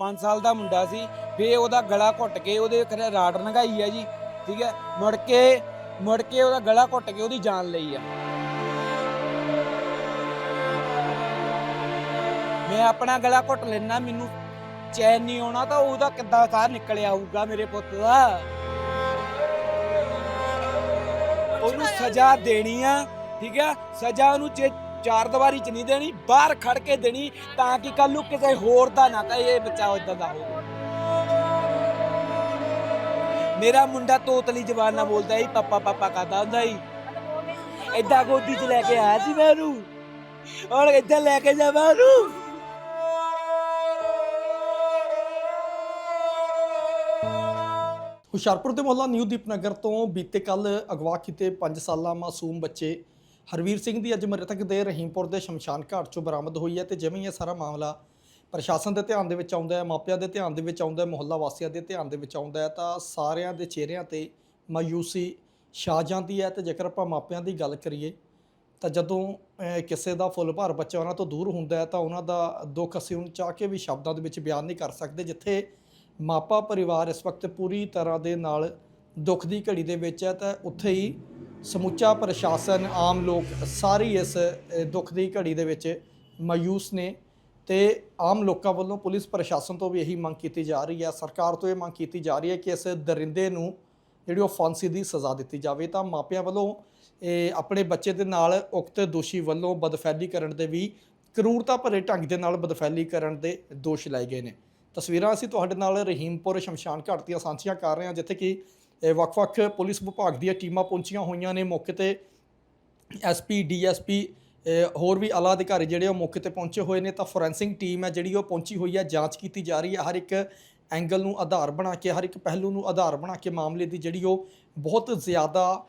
5 ਸਾਲ ਦਾ ਮੁੰਡਾ ਸੀ ਫੇ ਉਹਦਾ ਗਲਾ ਘੁੱਟ ਕੇ ਉਹਦੇ ਖਰੇ ਰਾੜ ਨਗਾਈ ਆ ਜੀ, ਠੀਕ ਹੈ? ਮੁੜ ਕੇ ਮੁੜ ਕੇ ਉਹਦਾ ਗਲਾ ਘੁੱਟ ਕੇ ਉਹਦੀ ਜਾਨ ਲਈ ਆ। ਮੈਂ ਆਪਣਾ ਗਲਾ ਘੁੱਟ ਲੈਣਾ ਮੈਨੂੰ ਚੈਨ ਨਹੀਂ ਆਉਣਾ ਤਾਂ ਉਹਦਾ ਕਿੱਦਾਂ ਸਾਹ ਨਿਕਲਿਆ ਹੋਊਗਾ ਮੇਰੇ ਪੁੱਤ ਦਾ? ਉਹਨੂੰ ਸਜ਼ਾ ਦੇਣੀ ਆ, ਠੀਕ ਆ ਸਜ਼ਾ ਉਹਨੂੰ ਜੇ ਚਾਰ ਦੀਵਾਰੀ ਚ ਨਹੀਂ ਦੇਣੀ, ਬਾਹਰ ਖੜ ਕੇ ਦੇਣੀ ਤਾਂ ਕਿ ਕੱਲ ਨੂੰ ਕਿਸੇ ਹੋਰ ਦਾ ਨਾ ਕਹੇ, ਇਹ ਬੱਚਾ ਇਦਾਂ ਦਾ ਹੋਵੇ ਮੇਰਾ ਮੁੰਡਾ ਤੋਤਲੀ ਜ਼ਬਾਨ ਨਾਲ ਬੋਲਦਾ ਹੀ ਪਾਪਾ ਪਾਪਾ ਕਰਦਾ ਹੁੰਦਾ ਹੀ ਏਦਾਂ ਗੋਦੀ 'ਚ ਲੈ ਕੇ ਆਇਆ ਸੀ ਮੈਂ ਉਹਨੂੰ। ਹੁਣ ਏਦਾਂ ਲੈ ਕੇ ਜਾਵਾਂ ਉਹਨੂੰ। ਹੁਸ਼ਿਆਰਪੁਰ ਦੇ ਮੁਹੱਲਾ ਨਿਊ ਦੀਪਨਗਰ ਤੋਂ ਬੀਤੇ ਕੱਲ ਅਗਵਾ ਕੀਤੇ 5 ਸਾਲਾ ਮਾਸੂਮ ਬੱਚੇ ਹਰਵੀਰ ਸਿੰਘ ਦੀ ਅੱਜ ਮ੍ਰਿਤਕ ਦੇ ਰਹੀਮਪੁਰ ਦੇ ਸ਼ਮਸ਼ਾਨ ਘਾਟ ਚੋਂ ਬਰਾਮਦ ਹੋਈ ਹੈ ਤੇ ਜਿਵੇਂ ਹੀ ਇਹ ਸਾਰਾ ਮਾਮਲਾ ਪ੍ਰਸ਼ਾਸਨ ਦੇ ਧਿਆਨ ਦੇ ਵਿੱਚ ਆਉਂਦਾ ਹੈ, ਮਾਪਿਆਂ ਦੇ ਧਿਆਨ ਦੇ ਵਿੱਚ ਆਉਂਦਾ ਹੈ, ਮੁਹੱਲਾ ਵਾਸੀਆਂ ਦੇ ਧਿਆਨ ਦੇ ਵਿੱਚ ਆਉਂਦਾ ਹੈ, ਤਾਂ ਸਾਰਿਆਂ ਦੇ ਚਿਹਰਿਆਂ ਤੇ ਮਾਯੂਸੀ ਛਾ ਜਾਂਦੀ ਹੈ ਤੇ ਜੇਕਰ ਆਪਾਂ ਮਾਪਿਆਂ ਦੀ ਗੱਲ ਕਰੀਏ, ਤਾਂ ਜਦੋਂ ਕਿਸੇ ਦਾ ਫੁੱਲ ਭਾਰ ਬੱਚਾ ਉਹਨਾਂ ਤੋਂ ਦੂਰ ਹੁੰਦਾ ਹੈ, ਤਾਂ ਉਹਨਾਂ ਦਾ ਦੁੱਖ ਅਸੀਂ ਹੁਣ ਚਾਹ ਕੇ ਵੀ ਸ਼ਬਦਾਂ ਦੇ ਵਿੱਚ ਬਿਆਨ ਨਹੀਂ ਕਰ ਸਕਦੇ, ਜਿੱਥੇ ਮਾਪਾ ਪਰਿਵਾਰ ਇਸ ਵਕਤ ਪੂਰੀ ਤਰ੍ਹਾਂ ਦੇ ਨਾਲ ਦੁੱਖ ਦੀ ਘੜੀ ਦੇ ਵਿੱਚ ਹੈ, ਤਾਂ ਉੱਥੇ ਹੀ ਸਮੁੱਚਾ ਪ੍ਰਸ਼ਾਸਨ, ਆਮ ਲੋਕ ਸਾਰੀ ਇਸ ਦੁੱਖ ਦੀ ਘੜੀ ਦੇ ਵਿੱਚ ਮਾਯੂਸ ਨੇ ਤੇ ਆਮ ਲੋਕਾਂ ਵੱਲੋਂ ਪੁਲਿਸ ਪ੍ਰਸ਼ਾਸਨ ਤੋਂ ਵੀ ਇਹੀ ਮੰਗ ਕੀਤੀ ਜਾ ਰਹੀ ਹੈ, ਸਰਕਾਰ ਤੋਂ ਇਹ ਮੰਗ ਕੀਤੀ ਜਾ ਰਹੀ ਹੈ ਕਿ ਇਸ ਦਰਿੰਦੇ ਨੂੰ ਜਿਹੜੀ ਉਹ ਫਾਂਸੀ ਦੀ ਸਜ਼ਾ ਦਿੱਤੀ ਜਾਵੇ। ਤਾਂ ਮਾਪਿਆਂ ਵੱਲੋਂ ਆਪਣੇ ਬੱਚੇ ਦੇ ਨਾਲ ਉਕਤ ਦੋਸ਼ੀ ਵੱਲੋਂ ਬਦਫੈਲੀ ਕਰਨ ਦੇ ਵੀ ਕਰੂਰਤਾ ਭਰੇ ਢੰਗ ਦੇ ਨਾਲ ਬਦਫੈਲੀ ਕਰਨ ਦੇ ਦੋਸ਼ ਲਾਏ ਗਏ ਨੇ। ਤਸਵੀਰਾਂ ਅਸੀਂ ਤੁਹਾਡੇ ਨਾਲ ਰਹੀਮਪੁਰ ਸ਼ਮਸ਼ਾਨ ਘਾਟ ਦੀਆਂ ਸਾਂਝੀਆਂ ਕਰ ਰਹੇ ਹਾਂ, ਜਿੱਥੇ ਕਿ ਵੱਖ-ਵੱਖ ਪੁਲਿਸ ਵਿਭਾਗ ਦੀਆਂ ਟੀਮਾਂ ਪਹੁੰਚੀਆਂ ਹੋਈਆਂ ਨੇ ਮੌਕੇ ਤੇ। ਐਸਪੀ ਡੀਐਸਪੀ ਹੋਰ ਵੀ ਆਲਾ ਅਧਿਕਾਰੀ ਜਿਹੜੇ ਉਹ ਮੌਕੇ ਤੇ ਪਹੁੰਚੇ ਹੋਏ ਨੇ। ਤਾਂ ਫੋਰੈਂਸਿਕ ਟੀਮ ਹੈ ਜਿਹੜੀ ਉਹ ਪਹੁੰਚੀ ਹੋਈ ਹੈ, ਜਾਂਚ ਕੀਤੀ ਜਾ ਰਹੀ ਹੈ। ਹਰ ਇੱਕ ਐਂਗਲ ਨੂੰ ਆਧਾਰ ਬਣਾ ਕੇ, ਹਰ ਇੱਕ ਪਹਿਲੂ ਨੂੰ ਆਧਾਰ ਬਣਾ ਕੇ ਮਾਮਲੇ ਦੀ ਜਿਹੜੀ ਉਹ ਬਹੁਤ ਜ਼ਿਆਦਾ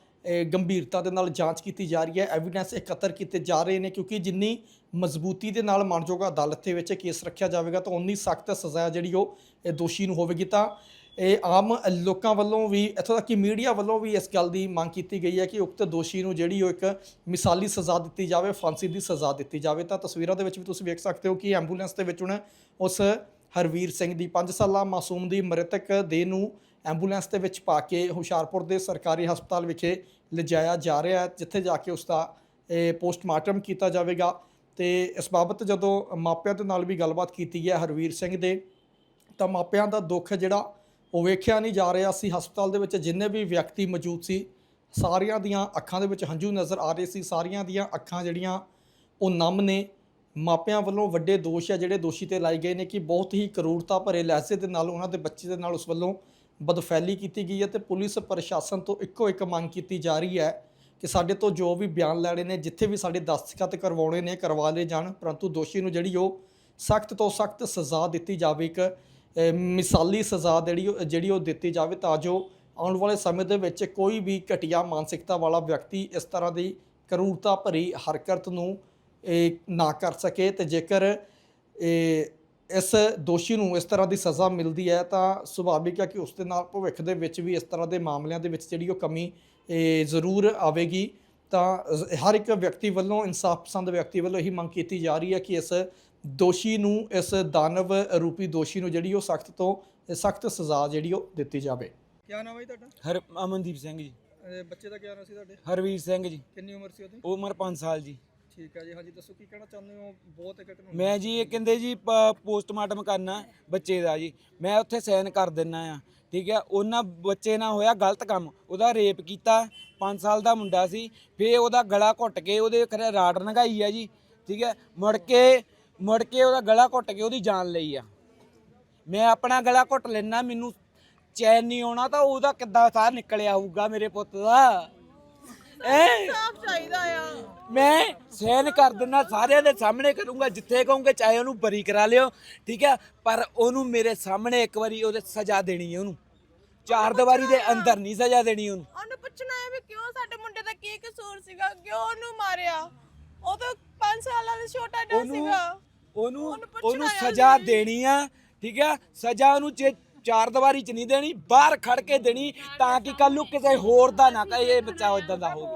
ਗੰਭੀਰਤਾ ਦੇ ਨਾਲ ਜਾਂਚ ਕੀਤੀ ਜਾ ਰਹੀ ਹੈ। ਐਵੀਡੈਂਸ ਇਕੱਤਰ ਕੀਤੇ ਜਾ ਰਹੇ ਨੇ ਕਿਉਂਕਿ ਜਿੰਨੀ ਮਜ਼ਬੂਤੀ ਦੇ ਨਾਲ ਮਾਨਯੋਗ ਅਦਾਲਤ ਦੇ ਵਿੱਚ ਕੇਸ ਰੱਖਿਆ ਜਾਵੇਗਾ ਤਾਂ ਉਨੀ ਸਖਤ ਸਜ਼ਾ ਜਿਹੜੀ ਉਹ ਇਹ ਦੋਸ਼ੀ ਨੂੰ ਹੋਵੇਗੀ। ਤਾਂ ਇਹ ਆਮ ਲੋਕਾਂ ਵੱਲੋਂ ਵੀ, ਇੱਥੋਂ ਤੱਕ ਕਿ ਮੀਡੀਆ ਵੱਲੋਂ ਵੀ ਇਸ ਗੱਲ ਦੀ ਮੰਗ ਕੀਤੀ ਗਈ ਹੈ ਕਿ ਉਕਤ ਦੋਸ਼ੀ ਨੂੰ ਜਿਹੜੀ ਉਹ ਇੱਕ ਮਿਸਾਲੀ ਸਜ਼ਾ ਦਿੱਤੀ ਜਾਵੇ, ਫਾਂਸੀ ਦੀ ਸਜ਼ਾ ਦਿੱਤੀ ਜਾਵੇ। ਤਾਂ ਤਸਵੀਰਾਂ ਦੇ ਵਿੱਚ ਵੀ ਤੁਸੀਂ ਵੇਖ ਸਕਦੇ ਹੋ ਕਿ ਐਂਬੂਲੈਂਸ ਦੇ ਵਿੱਚ ਹੁਣ ਉਸ ਹਰਵੀਰ ਸਿੰਘ ਦੀ 5 ਸਾਲਾ, ਮਾਸੂਮ ਦੀ ਮ੍ਰਿਤਕ ਦੇਹ ਨੂੰ ਐਂਬੂਲੈਂਸ ਦੇ ਵਿੱਚ ਪਾ ਕੇ ਹੁਸ਼ਿਆਰਪੁਰ ਦੇ ਸਰਕਾਰੀ ਹਸਪਤਾਲ ਵਿਖੇ ਲਿਜਾਇਆ ਜਾ ਰਿਹਾ ਹੈ, ਜਿੱਥੇ ਜਾ ਕੇ ਉਸ ਦਾ ਇਹ ਪੋਸਟਮਾਰਟਮ ਕੀਤਾ ਜਾਵੇਗਾ। ਤੇ ਇਸ ਬਾਬਤ ਜਦੋਂ ਮਾਪਿਆਂ ਦੇ ਨਾਲ ਵੀ ਗੱਲਬਾਤ ਕੀਤੀ ਹੈ ਹਰਵੀਰ ਸਿੰਘ ਦੇ, ਤਾਂ ਮਾਪਿਆਂ ਦਾ ਦੁੱਖ ਜਿਹੜਾ ਉਹ ਵੇਖਿਆ ਨਹੀਂ ਜਾ ਰਿਹਾ ਸੀ। ਹਸਪਤਾਲ ਦੇ ਵਿੱਚ ਜਿੰਨੇ ਵੀ ਵਿਅਕਤੀ ਮੌਜੂਦ ਸੀ, ਸਾਰਿਆਂ ਦੀਆਂ ਅੱਖਾਂ ਦੇ ਵਿੱਚ ਹੰਝੂ ਨਜ਼ਰ ਆ ਰਹੇ ਸੀ। ਸਾਰਿਆਂ ਦੀਆਂ ਅੱਖਾਂ ਜਿਹੜੀਆਂ, ਉਹ ਨਮ ਨੇ। ਮਾਪਿਆਂ ਵੱਲੋਂ ਵੱਡੇ ਦੋਸ਼ ਹੈ ਜਿਹੜੇ ਦੋਸ਼ੀ ਤੇ ਲਾਏ ਗਏ ਨੇ ਕਿ ਬਹੁਤ ਹੀ ਕਰੂਰਤਾ ਭਰੇ ਲਹਿਜ਼ੇ ਦੇ ਨਾਲ ਉਹਨਾਂ ਦੇ ਬੱਚੇ ਦੇ ਨਾਲ ਉਸ ਵੱਲੋਂ ਬਦਫੈਲੀ ਕੀਤੀ ਗਈ ਹੈ ਤੇ ਪੁਲਿਸ ਪ੍ਰਸ਼ਾਸਨ ਤੋਂ ਇੱਕੋ ਇੱਕ ਮੰਗ ਕੀਤੀ ਜਾ ਰਹੀ ਹੈ ਕਿ ਸਾਡੇ ਤੋਂ ਜੋ ਵੀ ਬਿਆਨ ਲੈਣੇ ਨੇ, ਜਿੱਥੇ ਵੀ ਸਾਡੇ ਦਸਤਖਤ ਕਰਵਾਉਣੇ ਨੇ, ਕਰਵਾ ਲਏ ਜਾਣ। ਪਰੰਤੂ ਦੋਸ਼ੀ ਨੂੰ ਜਿਹੜੀ ਉਹ ਸਖਤ ਤੋਂ ਸਖਤ ਸਜ਼ਾ ਦਿੱਤੀ ਜਾਵੇ ਇੱਕ ਮਿਸਾਲੀ ਸਜ਼ਾ ਜਿਹੜੀ ਜਿਹੜੀ ਉਹ ਦਿੱਤੀ ਜਾਵੇ ਤਾਂ ਜੋ ਆਉਣ ਵਾਲੇ ਸਮੇਂ ਦੇ ਵਿੱਚ ਕੋਈ ਵੀ ਘਟੀਆ ਮਾਨਸਿਕਤਾ ਵਾਲਾ ਵਿਅਕਤੀ ਇਸ ਤਰ੍ਹਾਂ ਦੀ ਕਰੂਰਤਾ ਭਰੀ ਹਰਕਤ ਨੂੰ ਨਾ ਕਰ ਸਕੇ ਤੇ ਜੇਕਰ ਇਸ ਦੋਸ਼ੀ ਨੂੰ ਇਸ ਤਰ੍ਹਾਂ ਦੀ ਸਜ਼ਾ ਮਿਲਦੀ ਹੈ ਤਾਂ ਸੁਭਾਵਿਕ ਹੈ ਕਿ ਉਸ ਦੇ ਨਾਲ ਭਵਿੱਖ ਦੇ ਵਿੱਚ ਵੀ ਇਸ ਤਰ੍ਹਾਂ ਦੇ ਮਾਮਲਿਆਂ ਦੇ ਵਿੱਚ ਜਿਹੜੀ ਉਹ ਕਮੀ ਜ਼ਰੂਰ ਆਵੇਗੀ। ਤਾਂ ਜ਼- ਹਰ ਇੱਕ ਵਿਅਕਤੀ ਵੱਲੋਂ ਇਨਸਾਫ ਪਸੰਦ ਵਿਅਕਤੀ ਵੱਲੋਂ ਇਹੀ ਮੰਗ ਕੀਤੀ ਜਾ ਰਹੀ ਹੈ ਕਿ ਇਸ ਦੋਸ਼ੀ ਨੂੰ ਇਸ ਦਾਨਵ ਰੂਪੀ ਦੋਸ਼ੀ ਨੂੰ ਜਿਹੜੀ ਉਹ ਸਖਤ ਤੋਂ ਸਖਤ ਸਜ਼ਾ ਜਿਹੜੀ ਉਹ ਦਿੱਤੀ ਜਾਵੇ। ਕੀ ਨਾਮ ਹੈ ਤੁਹਾਡਾ? ਹਰ ਅਮਨਦੀਪ ਸਿੰਘ ਜੀ। ਬੱਚੇ ਦਾ ਕੀ ਨਾਮ ਸੀ ਤੁਹਾਡੇ? ਹਰਵੀਰ ਸਿੰਘ ਜੀ। ਕਿੰਨੀ ਉਮਰ ਸੀ ਉਹਦੀ? ਉਮਰ 5 ਸਾਲ ਜੀ। ਠੀਕ ਹੈ ਜੀ। ਹਾਂਜੀ, ਦੱਸੋ ਕੀ ਕਹਿਣਾ ਚਾਹੁੰਦੇ ਹੋ? ਬਹੁਤ ਘਟਨਾ ਮੈਂ ਜੀ, ਇਹ ਕਹਿੰਦੇ ਜੀ ਪੋਸਟਮਾਰਟਮ ਕਰਨਾ ਬੱਚੇ ਦਾ ਜੀ। ਮੈਂ ਉੱਥੇ ਸਾਈਨ ਕਰ ਦਿੰਨਾ ਆ, ਠੀਕ ਹੈ ਉਹਨਾਂ ਬੱਚੇ ਨਾਲ ਹੋਇਆ ਗਲਤ ਕੰਮ। ਉਹਦਾ ਰੇਪ ਕੀਤਾ 5 ਸਾਲ ਦਾ ਮੁੰਡਾ ਸੀ। ਫੇ ਉਹਦਾ ਗਲਾ ਘੁੱਟ ਕੇ ਉਹਦੇ ਖਰੇ ਰਾੜ ਨਗਾਈ ਆ ਜੀ, ਠੀਕ ਹੈ ਮੁੜ ਕੇ ਮੁੜ ਕੇ ਉਹਦਾ ਗਲਾ ਘੁੱਟ ਕੇ ਉਹਦੀ ਜਾਨ ਲਈ ਆ। ਮੈਂ ਆਪਣਾ ਗਲਾ ਘੁੱਟ ਲੈਣਾ ਮੈਨੂੰ ਚੈਨ ਨਹੀਂ ਆਉਣਾ ਤਾਂ ਉਹਦਾ ਕਿੱਦਾਂ ਸਾਹ ਨਿਕਲਿਆ ਹੋਊਗਾ ਮੇਰੇ ਪੁੱਤ ਦਾ? ਐ ਸਾਫ਼ ਚਾਹੀਦਾ ਆ। ਮੈਂ ਸਹਿਨ ਕਰ ਦਿੰਦਾ ਸਾਰਿਆਂ ਦੇ ਸਾਹਮਣੇ ਕਰੂੰਗਾ ਜਿੱਥੇ ਕਹੋਗੇ ਚਾਹੇ ਉਹਨੂੰ ਬਰੀ ਕਰਾ ਲਿਓ ਠੀਕ ਹੈ ਪਰ ਉਹਨੂੰ ਮੇਰੇ ਸਾਹਮਣੇ ਇੱਕ ਵਾਰੀ ਉਹਦੇ ਸਜ਼ਾ ਦੇਣੀ ਹੈ ਉਹਨੂੰ। ਚਾਰ ਦੀਵਾਰੀ ਦੇ ਅੰਦਰ ਨਹੀਂ ਸਜ਼ਾ ਦੇਣੀ ਉਹਨੂੰ। ਉਹਨੂੰ ਪੁੱਛਣਾ ਹੈ ਵੀ ਕਿਉਂ ਸਾਡੇ ਮੁੰਡੇ ਦਾ ਕੀ ਕਸੂਰ ਸੀਗਾ ਕਿਉਂ ਉਹਨੂੰ ਮਾਰਿਆ? ਉਹ ਤਾਂ 5 ਸਾਲਾਂ ਦਾ ਛੋਟਾ ਉਹਨੂੰ ਸੀਗਾ। ਉਹਨੂੰ ਉਹਨੂੰ ਪੁੱਛਣਾ ਸਜ਼ਾ। ਦੇਣੀ ਆ ਠੀਕ ਹੈ ਸਜ਼ਾ ਉਹਨੂੰ ਜੇ ਚਾਰ ਦੀਵਾਰੀ ਚ ਨਹੀਂ ਦੇਣੀ ਬਾਹਰ ਖੜ ਕੇ ਦੇਣੀ ਤਾਂ ਕਿ ਕੱਲ ਨੂੰ ਕਿਸੇ ਹੋਰ ਦਾ ਨਾ ਕਹੇ ਇਹ ਬੱਚਾ ਇਦਾਂ ਦਾ ਹੋਵੇ।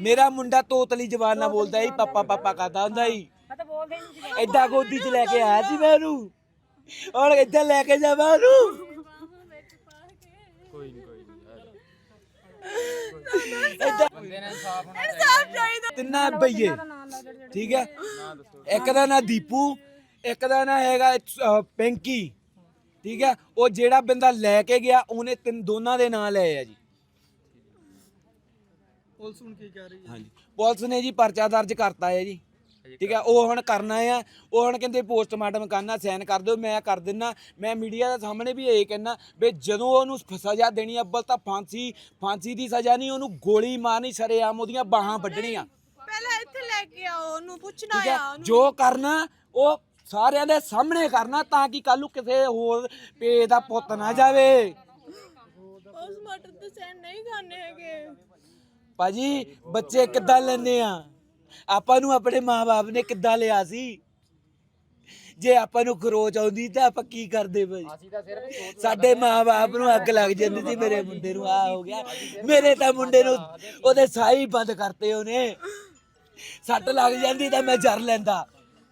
ਮੇਰਾ ਮੁੰਡਾ ਤੋਤਲੀ ਜ਼ਬਾਨ ਨਾਲ ਬੋਲਦਾ ਹੀ ਪਾਪਾ ਪਾਪਾ ਕਰਦਾ ਹੁੰਦਾ ਹੀ ਐਦਾਂ ਗੋਦੀ 'ਚ ਲੈ ਕੇ ਆਇਆ ਸੀ। ਮੈਂ ਉਹਨੂੰ। ਹੁਣ ਇੱਦਾਂ ਲੈ ਕੇ ਜਾਵਾਂ ਉਹਨੂੰ। ਚਾਹੀਦਾ। ਤਿੰਨਾਂ ਬਈਏ ਠੀਕ ਹੈ? ਇੱਕ ਦਾ ਨਾਂ ਦੀਪੂ ਇੱਕ ਦਾ ਨਾਂ ਹੈਗਾ ਪਿੰਕੀ। ਠੀਕ ਹੈ? ਉਹ ਜਿਹੜਾ ਬੰਦਾ ਲੈ ਕੇ ਗਿਆ ਉਹਨੇ ਤਿੰਨ ਦੋਨਾਂ ਦੇ ਨਾਂ ਲਏ ਆ ਜੀ। ਪੁਲਿਸ ਹੁਣ ਕੀ ਕਹਿ ਰਹੀ ਹੈ? ਹਾਂਜੀ। ਪੁਲਿਸ ਨੇ ਜੀ ਪਰਚਾ ਦਰਜ ਕਰਤਾ ਹੈ ਜੀ। ਠੀਕ ਹੈ? ਉਹ ਹੁਣ ਕਰਨਾ ਆ। ਉਹ ਹੁਣ ਕਹਿੰਦੇ ਪੋਸਟਮਾਰਟਮ ਕਰਨਾ ਸਾਈਨ ਕਰ ਦਿਓ ਮੈਂ ਕਰ ਦਿੰਨਾ। ਮੈਂ ਮੀਡੀਆ ਦੇ ਸਾਹਮਣੇ ਵੀ ਇਹ ਕਹਿਣਾ ਵੀ ਜਦੋਂ ਉਹਨੂੰ ਸਜ਼ਾ ਦੇਣੀ ਅੱਬਲ ਤਾਂ ਫਾਂਸੀ ਫਾਂਸੀ ਦੀ ਸਜ਼ਾ ਨਹੀਂ ਉਹਨੂੰ ਗੋਲੀ ਮਾਰਨੀ ਸ਼ਰੇਆਮ ਉਹਦੀਆਂ ਬਾਹਾਂ ਵੱਢਣੀਆਂ। ਪਹਿਲਾਂ ਇੱਥੇ ਲੈ ਕੇ ਆਓ ਉਹਨੂੰ ਪੁੱਛਣਾ ਠੀਕ ਹੈ? ਆ ਉਹਨੂੰ। ਜੋ ਕਰਨਾ ਉਹ ਸਾਰਿਆਂ ਦੇ ਸਾਹਮਣੇ ਕਰਨਾ ਤਾਂ ਕਿ ਕੱਲ ਨੂੰ ਕਿਸੇ ਹੋਰ ਪੇ ਦਾ ਪੁੱਤ ਨਾ ਜਾਵੇ। ਪੋਸਟਮਾਰਟਮ ਤੇ ਸੈਂਡ ਨਹੀਂ ਕਰਨੇ ਹੈਗੇ। ਭਾਜੀ ਬੱਚੇ ਕਿੱਦਾਂ ਲੈਂਦੇ ਆ? ਆਪਾਂ ਨੂੰ ਆਪਣੇ ਮਾਪੇ ਨੇ ਕਿੱਦਾਂ ਲਿਆ ਸੀ? ਜੇ ਆਪਾਂ ਨੂੰ ਖਰੋਚ ਆਉਂਦੀ ਤਾਂ ਆਪਾਂ ਕੀ ਕਰਦੇ ਭਾਈ? ਸਾਡੇ ਮਾਪੇ ਨੂੰ ਅੱਗ ਲੱਗ ਜਾਂਦੀ ਸੀ ਮੇਰੇ ਮੁੰਡੇ ਨੂੰ ਆ ਹੋ ਗਿਆ। ਮੇਰੇ ਤਾਂ ਮੁੰਡੇ ਨੂੰ ਉਹਦੇ ਸਾਹ ਹੀ ਬੰਦ ਕਰਤੇ ਉਹਨੇ। ਸੱਟ ਲੱਗ ਜਾਂਦੀ ਤਾਂ ਮੈਂ ਜਰ ਲੈਂਦਾ।